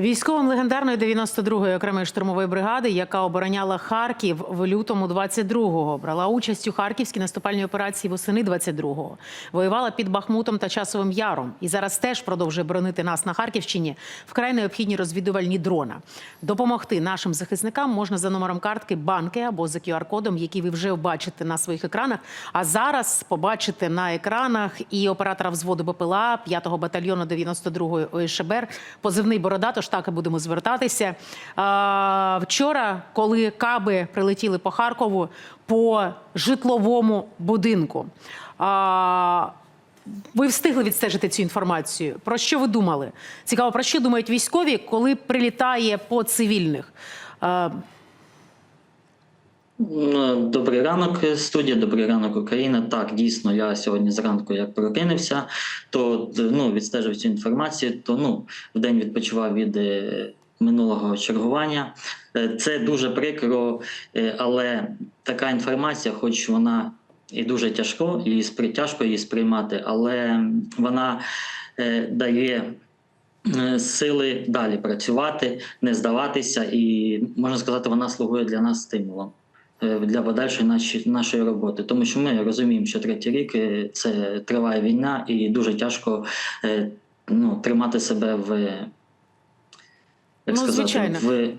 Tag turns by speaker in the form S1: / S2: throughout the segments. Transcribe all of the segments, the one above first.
S1: Військовим легендарної 92-ї окремої штурмової бригади, яка обороняла Харків в лютому 22-го, брала участь у харківській наступальній операції восени 22-го, воювала під Бахмутом та Часовим Яром і зараз теж продовжує боронити нас на Харківщині. Вкрай необхідні розвідувальні дрона. Допомогти нашим захисникам можна за номером картки банки або за QR-кодом, який ви вже бачите на своїх екранах. А зараз побачите на екранах і оператора взводу БПЛА 5-го батальйону 92-ї ОШБР, позивний Борода, тож так і будемо звертатися. Вчора, коли каби прилетіли по Харкову, по житловому будинку. Ви встигли відстежити цю інформацію. Про що ви думали? Цікаво, про що думають військові, коли прилітає по цивільних? Е,
S2: Добрий ранок, студія, добрий ранок, Україна. Так, дійсно, я сьогодні зранку як прокинувся, то ну, відстежив цю інформацію, то ну, в день відпочивав від е, минулого чергування. Е, Це дуже прикро, е, але така інформація, хоч вона і дуже тяжко, і тяжко її сприймати, але вона е, дає е, сили далі працювати, не здаватися, і можна сказати, вона слугує для нас стимулом е, для подальшої нашої роботи. Тому що ми розуміємо, що третій рік е, це триває війна, і дуже тяжко е, ну, тримати себе в. Як
S1: Ну,
S2: сказати,
S1: звичайно.
S2: в,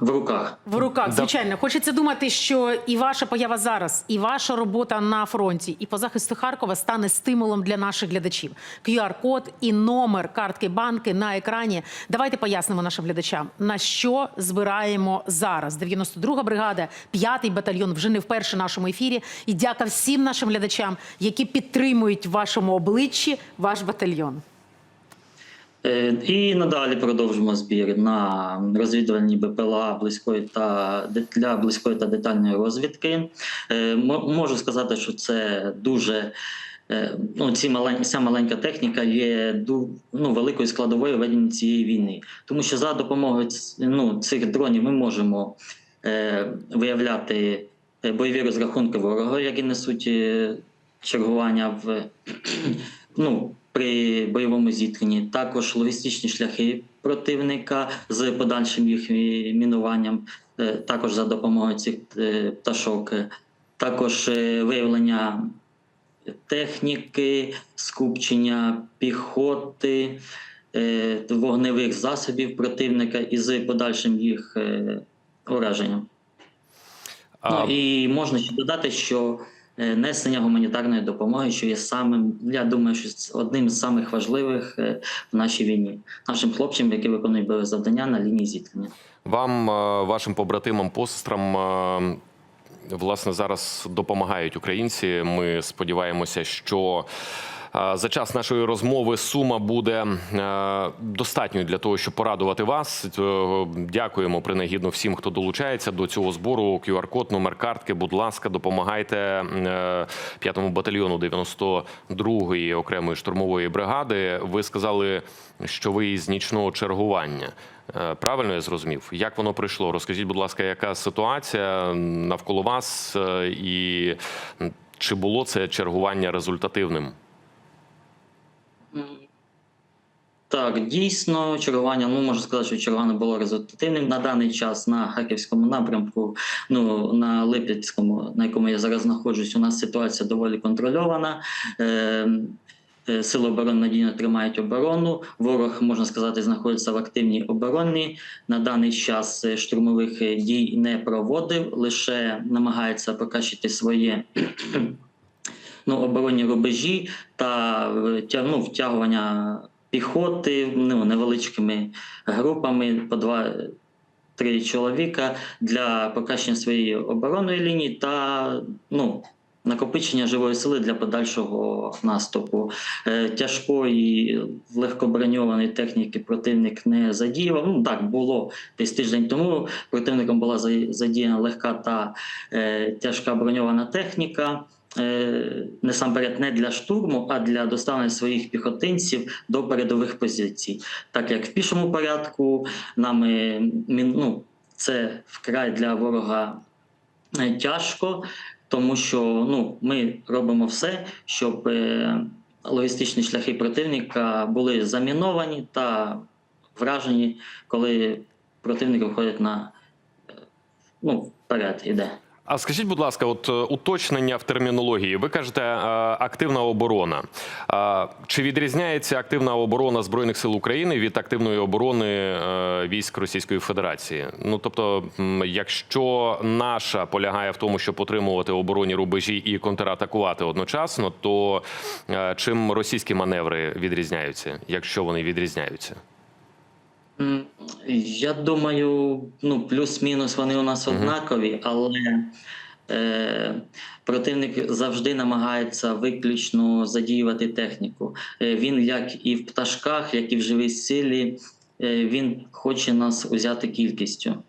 S2: в руках.
S1: В руках,
S3: Да.
S1: звичайно, хочеться думати, що і ваша поява зараз, і ваша робота на фронті, і по захисту Харкова стане стимулом для наших глядачів. QR-код і номер картки банки на екрані. Давайте пояснимо нашим глядачам, на що збираємо зараз. 92-га бригада, 5-й батальйон вже не вперше в нашому ефірі. І дяка всім нашим глядачам, які підтримують в вашому обличчі ваш батальйон.
S2: Е, І надалі продовжимо збір на розвідувальні БПЛА близької та для близької та детальної розвідки. Е, Можу сказати, що це дуже. е, Ну, ці малень, ця маленька техніка є ну, великою складовою ведення цієї війни, тому що за допомогою ну, цих дронів ми можемо виявляти бойові розрахунки ворога, які несуть чергування в ну, при бойовому зіткненні, також логістичні шляхи противника з подальшим їх мінуванням, е, також за допомогою цих е, пташок, е, також е, виявлення техніки, скупчення піхоти, е, вогневих засобів противника і з подальшим їх е, ураженням.
S3: А,
S2: Ну, і можна ще додати, що е, несення гуманітарної допомоги, що є самим, я думаю, що одним з самих важливих е, в нашій війні, нашим хлопцям, які виконують бойові завдання на лінії зіткнення.
S3: Вам, е, вашим побратимам, посестрам, е, власне, зараз допомагають українці. Ми сподіваємося, що е, за час нашої розмови сума буде е, достатньою для того, щоб порадувати вас. Е, Дякуємо принагідно всім, хто долучається до цього збору. QR-код, номер картки. Будь ласка, допомагайте е, 5-му батальйону 92-ї окремої штурмової бригади. Ви сказали, що ви із нічного чергування. Е, Правильно я зрозумів? Як воно прийшло? Розкажіть, будь ласка, яка ситуація навколо вас, е, і чи було це чергування результативним?
S2: Так, дійсно, чергування, ну можна сказати, що чергування було результативним на даний час на харківському напрямку. Ну на Липецькому, на якому я зараз знаходжусь, у нас ситуація доволі контрольована. Е, е, Сили оборони надійно тримають оборону. Ворог, можна сказати, знаходиться в активній обороні. На даний час е, штурмових е, дій не проводив, лише намагається покращити своє ну, оборонні рубежі та ну, втягування піхоти ну, невеличкими групами по два-три чоловіка для покращення своєї оборонної лінії та ну, накопичення живої сили для подальшого наступу. Е, Тяжкої легкоброньованої техніки противник не задіяв. Ну так було десь тиждень тому. Противником була задіяна легка та е, тяжка броньована техніка. Е, насамперед не для штурму, а для доставлення своїх піхотинців до передових позицій. Так як в пішому порядку нами ну, це вкрай для ворога е, тяжко, тому що ну, ми робимо все, щоб е, логістичні шляхи противника були заміновані та вражені, коли противник виходить на ну, вперед іде.
S3: А скажіть, будь ласка, от е, уточнення в термінології. Ви кажете е, активна оборона. Чи відрізняється активна оборона збройних сил України від активної оборони е, військ Російської Федерації? Ну тобто, якщо наша полягає в тому, щоб отримувати оборонні рубежі і контратакувати одночасно, то чим російські маневри відрізняються, якщо вони відрізняються?
S2: Я думаю, ну, плюс-мінус вони у нас однакові, але е, противник завжди намагається виключно задіювати техніку. Е, він, як і в пташках, як і в живій силі, е, він хоче нас узяти кількістю.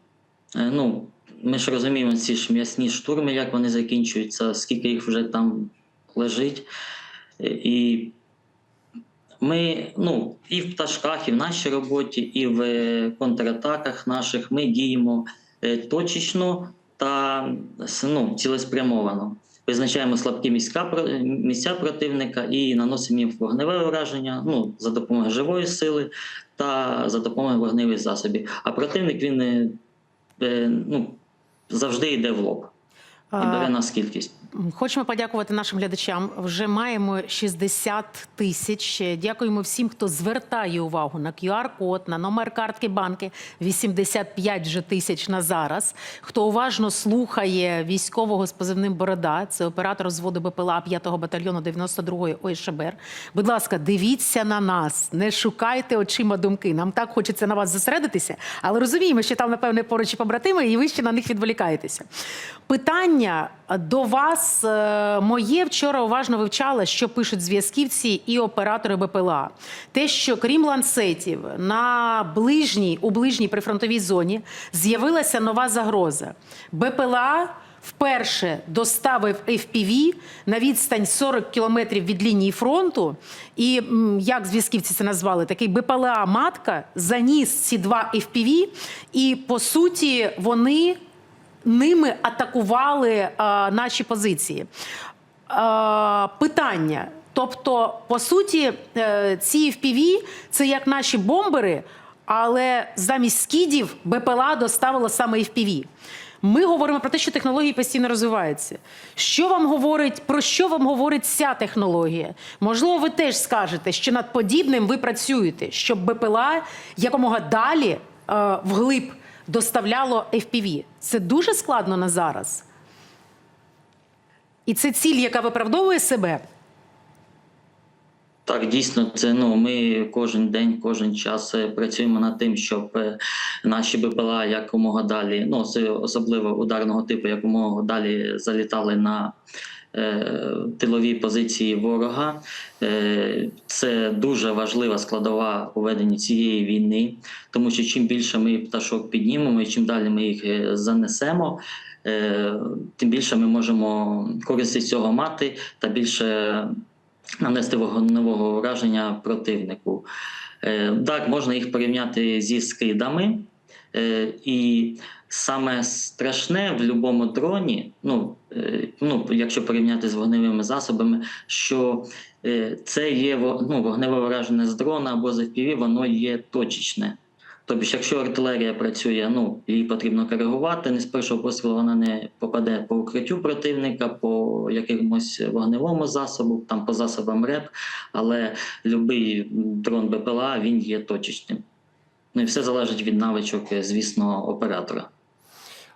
S2: Е, ну, ми ж розуміємо ці ж м'ясні штурми, як вони закінчуються, скільки їх вже там лежить. Е, І ми ну, і в пташках, і в нашій роботі, і в е, контратаках наших ми діємо е, точечно та ну, цілеспрямовано. Визначаємо слабкі місця, місця противника і наносимо їм вогневе ураження ну, за допомогою живої сили та за допомогою вогневих засобів. А противник він е, ну, завжди йде в лоб і бере нас кількість.
S1: Хочемо подякувати нашим глядачам. Вже маємо 60 тисяч. Дякуємо всім, хто звертає увагу на QR-код, на номер картки банки 85 вже тисяч на зараз. Хто уважно слухає військового з позивним Борода, це оператор взводу БПЛА 5-го батальйону 92-ї ОШБР. Будь ласка, дивіться на нас, не шукайте очима думки. Нам так хочеться на вас зосередитися, але розуміємо, що там, напевне, поруч і побратими, і ви ще на них відволікаєтеся. Питання до вас е, моє вчора уважно вивчала, що пишуть зв'язківці і оператори БПЛА. Те, що крім ланцетів, на ближній у ближній прифронтовій зоні з'явилася нова загроза. БПЛА вперше доставив FPV на відстань 40 кілометрів від лінії фронту. І як зв'язківці це назвали, такий БПЛА матка заніс ці два FPV, і по суті вони ними атакували а, наші позиції. А, питання. Тобто, по суті, е, ці FPV – це як наші бомбери, але замість скідів БПЛА доставило саме FPV. Ми говоримо про те, що технології постійно розвиваються. Що вам говорить, про що вам говорить ця технологія? Можливо, ви теж скажете, що над подібним ви працюєте, щоб БПЛА якомога далі е, вглиб доставляло FPV. Це дуже складно на зараз. І це ціль, яка виправдовує себе.
S2: Так, дійсно, це ну ми кожен день, кожен час е, працюємо над тим, щоб е, наші БПЛА якомога далі, ну особливо ударного типу, якомога далі залітали на тилові позиції ворога. Е, це дуже важлива складова у веденні цієї війни, тому що чим більше ми пташок піднімемо, і чим далі ми їх е, занесемо. е, Тим більше ми можемо користь цього мати та більше нанести вогневого враження противнику. Е, Так, можна їх порівняти зі скидами. Е, І саме страшне в будь-якому дроні, ну, е, ну, якщо порівняти з вогневими засобами, що е, це є ну, вогневе враження з дрона або з FPV, воно є точечне. Тобто, якщо артилерія працює, ну її потрібно коригувати. Не з першого пострілу вона не попаде по укриттю противника, по якомусь вогневому засобу, там по засобам РЕП, але будь-який дрон БПЛА він є точечним. Ну і все залежить від навичок, е, звісно, оператора.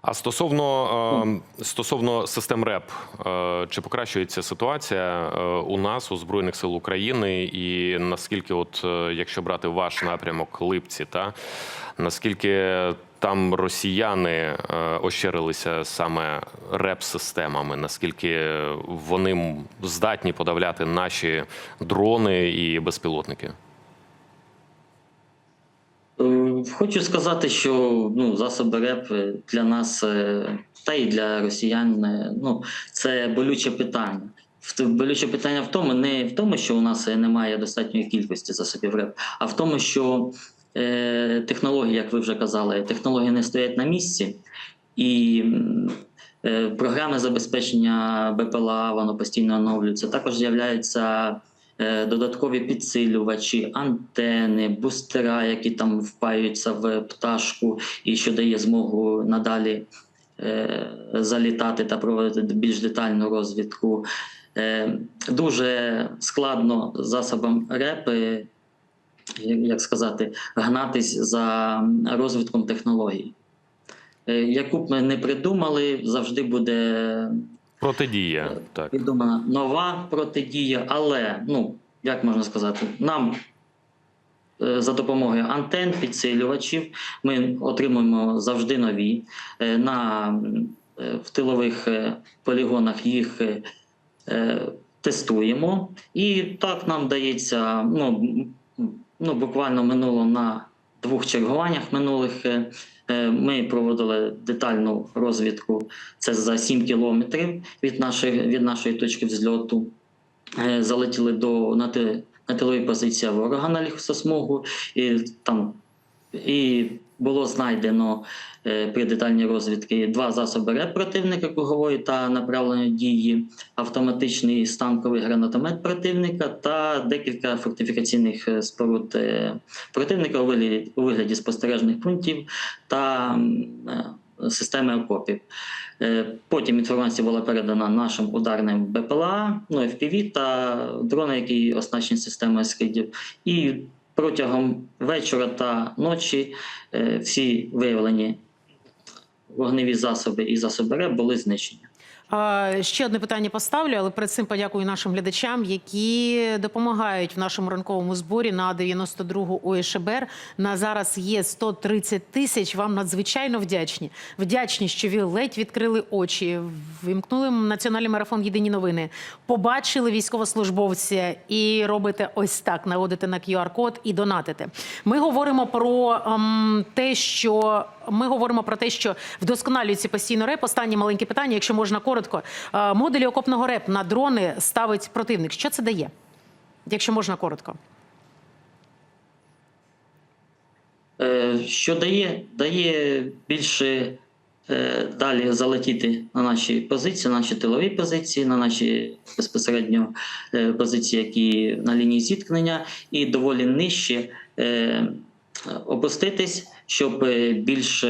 S3: А стосовно, е, стосовно систем РЕП, е, чи покращується ситуація у нас у Збройних сил України, і наскільки, от якщо брати ваш напрямок Липці, та наскільки там росіяни ощерилися саме РЕП-системами, наскільки вони здатні подавляти наші дрони і безпілотники?
S2: Хочу сказати, що ну, засоби РЕП для нас е, та й для росіян е, ну, це болюче питання. Болюче питання в тому, не в тому, що у нас е, немає достатньої кількості засобів РЕП, а в тому, що е, технології, як ви вже казали, технології не стоять на місці, і е, програми забезпечення БПЛА воно постійно оновлюється. Також з'являються додаткові підсилювачі, антени, бустера, які там впаються в пташку, і що дає змогу надалі е, залітати та проводити більш детальну розвідку. Е, Дуже складно засобам РЕПи, як сказати, гнатись за розвитком технологій. Е, Яку б ми не придумали, завжди буде
S3: Протидія. Так.
S2: придумана нова протидія, але, ну, як можна сказати, нам е, за допомогою антен, підсилювачів ми отримуємо завжди нові. Е, На, е, в тилових е, полігонах їх е, е, тестуємо. І так нам дається, ну, ну буквально минуло на двох чергуваннях минулих. Е, Ми проводили детальну розвідку це за 7 кілометрів від нашої, від нашої точки взльоту. Е, Залетіли до, на, на тилові позиції ворога на лісосмугу, і там і було знайдено е, при детальній розвідці два засоби РЕП противника кругової та направленої дії, автоматичний станковий гранатомет противника та декілька фортифікаційних е, споруд е, противника у вигляді, спостережних пунктів та системи окопів. Потім інформація була передана нашим ударним БПЛА, ну, FPV та дрони, які оснащені системою скидів. І протягом вечора та ночі е, всі виявлені вогневі засоби і засоби РЕБ були знищені.
S1: Ще одне питання поставлю, але перед цим подякую нашим глядачам, які допомагають в нашому ранковому зборі на 92-гу ОШБР. На зараз є 130 тисяч. Вам надзвичайно вдячні. Вдячні, що ви ледь відкрили очі, вимкнули національний марафон Єдині новини, побачили військовослужбовця і робите ось так: наводите на QR-код і донатите. Ми говоримо про ем, те, що ми говоримо про те, що вдосконалюється постійно реп. Останнє маленьке питання, якщо можна коротко. Е, Модулі окопного реп на дрони ставить противник. Що це дає? Якщо можна коротко.
S2: Е, Що дає? Дає більше е, далі залетіти на наші позиції, на наші тилові позиції, на наші безпосередньо позиції, які на лінії зіткнення, і доволі нижче опуститись, щоб е, більш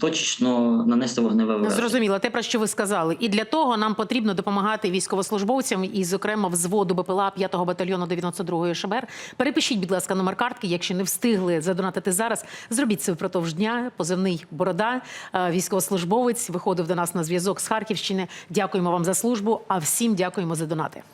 S2: точечно нанести вогневе враження.
S1: Зрозуміло, те про що ви сказали. І для того нам потрібно допомагати військовослужбовцям, і, зокрема, взводу БПЛА 5-го батальйону 92-ї ШБР. Перепишіть, будь ласка, номер картки. Якщо не встигли задонатити зараз, зробіть це впродовж дня. Позивний борода, Е, військовослужбовець виходив до нас на зв'язок з Харківщини. Дякуємо вам за службу. А всім дякуємо за донати.